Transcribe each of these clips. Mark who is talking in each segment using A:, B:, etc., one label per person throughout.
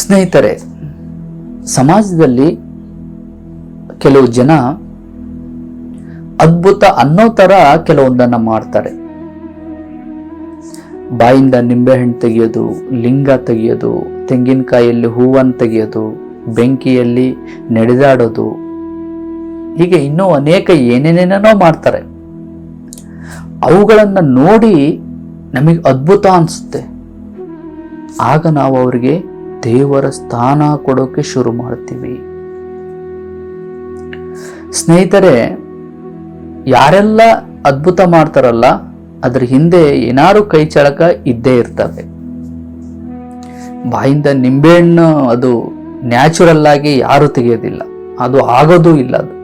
A: ಸ್ನೇಹಿತರೆ, ಸಮಾಜದಲ್ಲಿ ಕೆಲವು ಜನ ಅದ್ಭುತ ಅನ್ನೋ ಥರ ಕೆಲವೊಂದನ್ನ ಮಾಡ್ತಾರೆ. ಬಾಯಿಂದ ನಿಂಬೆಹಣ್ಣು ತೆಗೆಯೋದು, ಲಿಂಗ ತೆಗೆಯೋದು, ತೆಂಗಿನಕಾಯಲ್ಲಿ ಹೂವನ್ನು ತೆಗೆಯೋದು, ಬೆಂಕಿಯಲ್ಲಿ ನಡೆದಾಡೋದು, ಹೀಗೆ ಇನ್ನೂ ಅನೇಕ ಏನೇನೇನೋ ಮಾಡ್ತಾರೆ. ಅವುಗಳನ್ನು ನೋಡಿ ನಮಗೆ ಅದ್ಭುತ ಅನಿಸುತ್ತೆ. ಆಗ ನಾವು ಅವರಿಗೆ ದೇವರ ಸ್ಥಾನ ಕೊಡೋಕೆ ಶುರು ಮಾಡ್ತೀವಿ. ಸ್ನೇಹಿತರೆ, ಯಾರೆಲ್ಲ ಅದ್ಭುತ ಮಾಡ್ತಾರಲ್ಲ, ಅದ್ರ ಹಿಂದೆ ಏನಾರು ಕೈ ಚಳಕ ಇದ್ದೇ ಇರ್ತವೆ. ಬಾಯಿಂದ ನಿಂಬೆಹಣ್ಣು ಅದು ನ್ಯಾಚುರಲ್ ಆಗಿ ಯಾರು ತೆಗೆಯೋದಿಲ್ಲ. ಅದು ಆಗೋದು ಇಲ್ಲ ಅದು.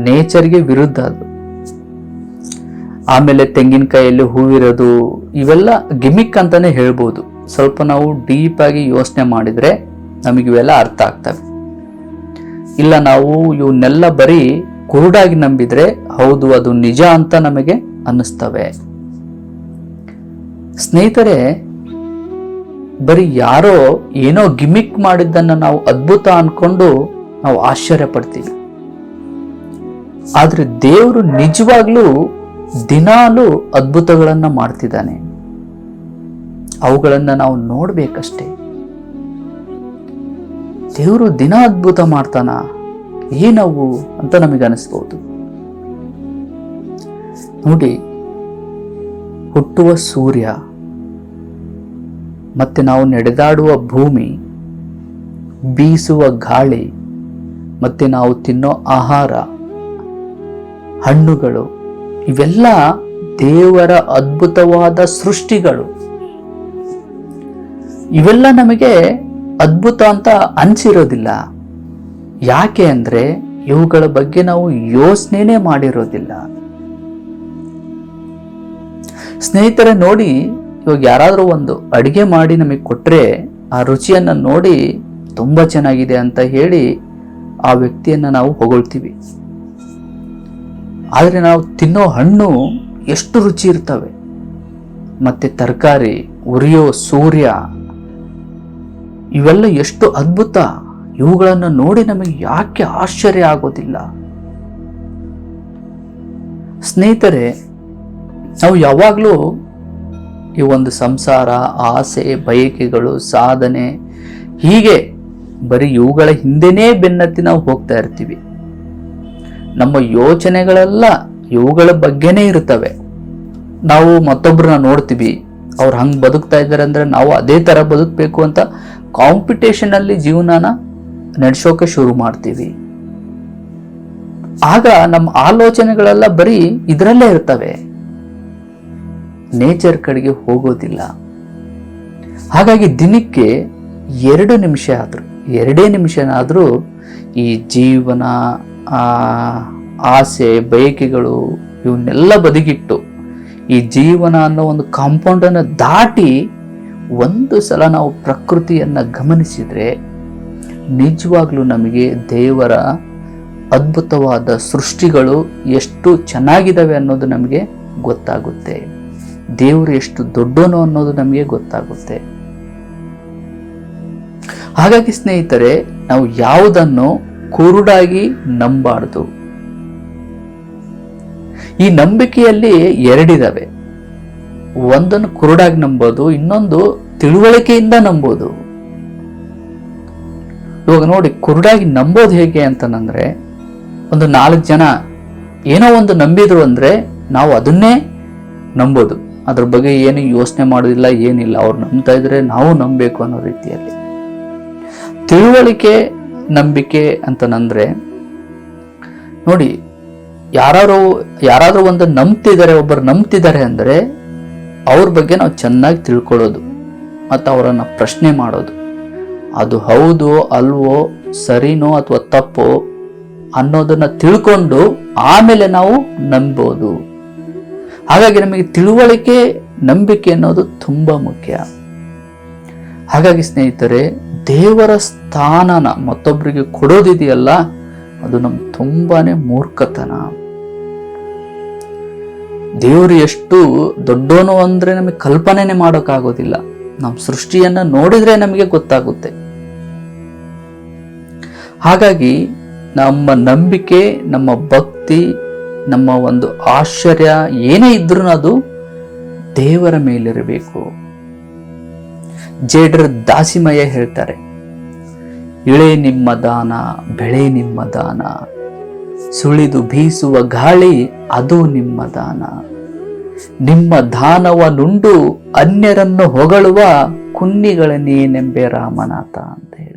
A: ನೇಚರ್ಗೆ ವಿರುದ್ಧ ಅದು. ಆಮೇಲೆ ತೆಂಗಿನಕಾಯಲ್ಲಿ ಹೂವಿರೋದು, ಇವೆಲ್ಲ ಗಿಮಿಕ್ ಅಂತಾನೆ ಹೇಳ್ಬೋದು. ಸ್ವಲ್ಪ ನಾವು ಡೀಪ್ ಆಗಿ ಯೋಚನೆ ಮಾಡಿದ್ರೆ ನಮಗೆ ಇವೆಲ್ಲ ಅರ್ಥ ಆಗ್ತವೆ. ಇಲ್ಲ ನಾವು ಇವನ್ನೆಲ್ಲ ಬರೀ ಕುರುಡಾಗಿ ನಂಬಿದ್ರೆ ಹೌದು, ಅದು ನಿಜ ಅಂತ ನಮಗೆ ಅನ್ನಿಸ್ತವೆ. ಸ್ನೇಹಿತರೆ, ಬರೀ ಯಾರೋ ಏನೋ ಗಿಮಿಕ್ ಮಾಡಿದ್ದನ್ನು ನಾವು ಅದ್ಭುತ ಅನ್ಕೊಂಡು ನಾವು ಆಶ್ಚರ್ಯ ಪಡ್ತೀವಿ ಆದರೆ ದೇವರು ನಿಜವಾಗ್ಲೂ ದಿನಾಲೂ ಅದ್ಭುತಗಳನ್ನ ಮಾಡ್ತಿದ್ದಾನೆ. ಅವುಗಳನ್ನ ನಾವು ನೋಡಬೇಕಷ್ಟೇ. ದೇವರು ದಿನ ಅದ್ಭುತ ಮಾಡ್ತಾನ ಏನವು ಅಂತ ನಮಗೆ ಅನಿಸ್ಬೋದು. ನೋಡಿ, ಹುಟ್ಟುವ ಸೂರ್ಯ, ಮತ್ತೆ ನಾವು ನಡೆದಾಡುವ ಭೂಮಿ, ಬೀಸುವ ಗಾಳಿ, ಮತ್ತೆ ನಾವು ತಿನ್ನೋ ಆಹಾರ, ಹಣ್ಣುಗಳು, ಇವೆಲ್ಲ ದೇವರ ಅದ್ಭುತವಾದ ಸೃಷ್ಟಿಗಳು. ಇವೆಲ್ಲ ನಮಗೆ ಅದ್ಭುತ ಅಂತ ಅನ್ಸಿರೋದಿಲ್ಲ. ಯಾಕೆ ಅಂದರೆ ಇವುಗಳ ಬಗ್ಗೆ ನಾವು ಯೋಚನೆನೇ ಮಾಡಿರೋದಿಲ್ಲ. ಸ್ನೇಹಿತರೆ ನೋಡಿ, ಇವಾಗ ಯಾರಾದರೂ ಒಂದು ಅಡಿಗೆ ಮಾಡಿ ನಮಗೆ ಕೊಟ್ಟರೆ ಆ ರುಚಿಯನ್ನು ನೋಡಿ ತುಂಬಾ ಚೆನ್ನಾಗಿದೆ ಅಂತ ಹೇಳಿ ಆ ವ್ಯಕ್ತಿಯನ್ನ ನಾವು ಹೊಗಳ್ತೀವಿ. ಆದರೆ ನಾವು ತಿನ್ನೋ ಹಣ್ಣು ಎಷ್ಟು ರುಚಿ ಇರ್ತವೆ. ಮತ್ತೆ ತರಕಾರಿ, ಉರಿಯೋ ಸೂರ್ಯ ಇವೆಲ್ಲ ಎಷ್ಟು ಅದ್ಭುತ. ಇವುಗಳನ್ನು ನೋಡಿ ನಮಗೆ ಯಾಕೆ ಆಶ್ಚರ್ಯ ಆಗೋದಿಲ್ಲ. ಸ್ನೇಹಿತರೆ, ನಾವು ಯಾವಾಗಲೂ ಈ ಒಂದು ಸಂಸಾರ, ಆಸೆ, ಬಯಕೆಗಳು, ಸಾಧನೆ, ಹೀಗೆ ಬರೀ ಇವುಗಳ ಹಿಂದೆನೇ ಬೆನ್ನತ್ತಿ ನಾವು ಹೋಗ್ತಾ ಇರ್ತೀವಿ. ನಮ್ಮ ಯೋಚನೆಗಳೆಲ್ಲ ಇವುಗಳ ಬಗ್ಗೆನೇ ಇರ್ತವೆ ನಾವು ಮತ್ತೊಬ್ಬರನ್ನ ನೋಡ್ತೀವಿ, ಅವ್ರು ಹಂಗೆ ಬದುಕ್ತಾ ಇದ್ದಾರೆ ಅಂದರೆ ನಾವು ಅದೇ ಥರ ಬದುಕಬೇಕು ಅಂತ ಕಾಂಪಿಟೇಷನ್ ಅಲ್ಲಿ ಜೀವನನ ನಡೆಸೋಕೆ ಶುರು ಮಾಡ್ತೀವಿ. ಆಗ ನಮ್ಮ ಆಲೋಚನೆಗಳೆಲ್ಲ ಬರೀ ಇದರಲ್ಲೇ ಇರ್ತವೆ. ನೇಚರ್ ಕಡೆಗೆ ಹೋಗೋದಿಲ್ಲ. ಹಾಗಾಗಿ ದಿನಕ್ಕೆ ಎರಡು ನಿಮಿಷ ಆದರೂ, ಎರಡೇ ನಿಮಿಷನಾದರೂ ಈ ಜೀವನ ಆಸೆ, ಬಯಕೆಗಳು ಇವನ್ನೆಲ್ಲ ಬದಿಗಿಟ್ಟು ಈ ಜೀವನ ಅನ್ನೋ ಒಂದು ಕಾಂಪೌಂಡನ್ನು ದಾಟಿ ಒಂದು ಸಲ ನಾವು ಪ್ರಕೃತಿಯನ್ನು ಗಮನಿಸಿದರೆ ನಿಜವಾಗ್ಲೂ ನಮಗೆ ದೇವರ ಅದ್ಭುತವಾದ ಸೃಷ್ಟಿಗಳು ಎಷ್ಟು ಚೆನ್ನಾಗಿದ್ದಾವೆ ಅನ್ನೋದು ನಮಗೆ ಗೊತ್ತಾಗುತ್ತೆ. ದೇವರು ಎಷ್ಟು ದೊಡ್ಡನು ಅನ್ನೋದು ನಮಗೆ ಗೊತ್ತಾಗುತ್ತೆ. ಹಾಗಾಗಿ ಸ್ನೇಹಿತರೆ, ನಾವು ಯಾವುದನ್ನು ಕುರುಡಾಗಿ ನಂಬಾರ್ದು. ಈ ನಂಬಿಕೆಯಲ್ಲಿ ಎರಡಿದಾವೆ. ಒಂದನ್ನು ಕುರುಡಾಗಿ ನಂಬೋದು, ಇನ್ನೊಂದು ತಿಳುವಳಿಕೆಯಿಂದ ನಂಬೋದು. ಇವಾಗ ನೋಡಿ, ಕುರುಡಾಗಿ ನಂಬೋದು ಹೇಗೆ ಅಂತಂದ್ರೆ, ಒಂದು ನಾಲ್ಕು ಜನ ಏನೋ ಒಂದು ನಂಬಿದ್ರು ಅಂದ್ರೆ ನಾವು ಅದನ್ನೇ ನಂಬೋದು. ಅದ್ರ ಬಗ್ಗೆ ಏನು ಯೋಚನೆ ಮಾಡೋದಿಲ್ಲ, ಏನಿಲ್ಲ. ಅವ್ರು ನಂಬ್ತಾ ಇದ್ರೆ ನಾವು ನಂಬಬೇಕು ಅನ್ನೋ ರೀತಿಯಲ್ಲಿ. ತಿಳುವಳಿಕೆ, ನಂಬಿಕೆ ಅಂತನಂದ್ರೆ ನೋಡಿ ಯಾರು ಯಾರಾದ್ರೂ ಒಂದು ನಂಬ್ತಿದ್ದಾರೆ, ಒಬ್ಬರು ನಂಬ್ತಿದ್ದಾರೆ ಅಂದ್ರೆ ಅವ್ರ ಬಗ್ಗೆ ನಾವು ಚೆನ್ನಾಗಿ ತಿಳ್ಕೊಳ್ಳೋದು ಮತ್ತು ಅವರನ್ನು ಪ್ರಶ್ನೆ ಮಾಡೋದು. ಅದು ಹೌದು ಅಲ್ವೋ ಸರಿನೋ ಅಥವಾ ತಪ್ಪೋ ಅನ್ನೋದನ್ನ ತಿಳ್ಕೊಂಡು ಆಮೇಲೆ ನಾವು ನಂಬೋದು. ಹಾಗಾಗಿ ನಮಗೆ ತಿಳುವಳಿಕೆ, ನಂಬಿಕೆ ಅನ್ನೋದು ತುಂಬಾ ಮುಖ್ಯ. ಹಾಗಾಗಿ ಸ್ನೇಹಿತರೆ, ದೇವರ ಸ್ಥಾನನ ಮತ್ತೊಬ್ಬರಿಗೆ ಕೊಡೋದಿದೆಯಲ್ಲ, ಅದು ನಮ್ಗೆ ತುಂಬಾನೇ ಮೂರ್ಖತನ. ದೇವರು ಎಷ್ಟು ದೊಡ್ಡೋನು ಅಂದ್ರೆ ನಮಗೆ ಕಲ್ಪನೆನೆ ಮಾಡೋಕ್ಕಾಗೋದಿಲ್ಲ. ನಮ್ಮ ಸೃಷ್ಟಿಯನ್ನ ನೋಡಿದ್ರೆ ನಮಗೆ ಗೊತ್ತಾಗುತ್ತೆ. ಹಾಗಾಗಿ ನಮ್ಮ ನಂಬಿಕೆ, ನಮ್ಮ ಭಕ್ತಿ, ನಮ್ಮ ಒಂದು ಆಶ್ಚರ್ಯ ಏನೇ ಇದ್ರೂ ಅದು ದೇವರ ಮೇಲಿರಬೇಕು. ಜೇಡ್ರ ದಾಸಿಮಯ್ಯ ಹೇಳ್ತಾರೆ, ಇಳೆ ನಿಮ್ಮ ದಾನ, ಬೆಳೆ ನಿಮ್ಮ ದಾನ ಸುಳಿದು ಬೀಸುವ ಗಾಳಿ ಅದು ನಿಮ್ಮ ದಾನ. ನಿಮ್ಮ ದಾನವನುಂಡು ಅನ್ಯರನ್ನು ಹೊಗಳುವ ಕುನ್ನಿಗಳನ್ನೇನೆಂಬೆ ರಾಮನಾಥ ಅಂತ ಹೇಳಿ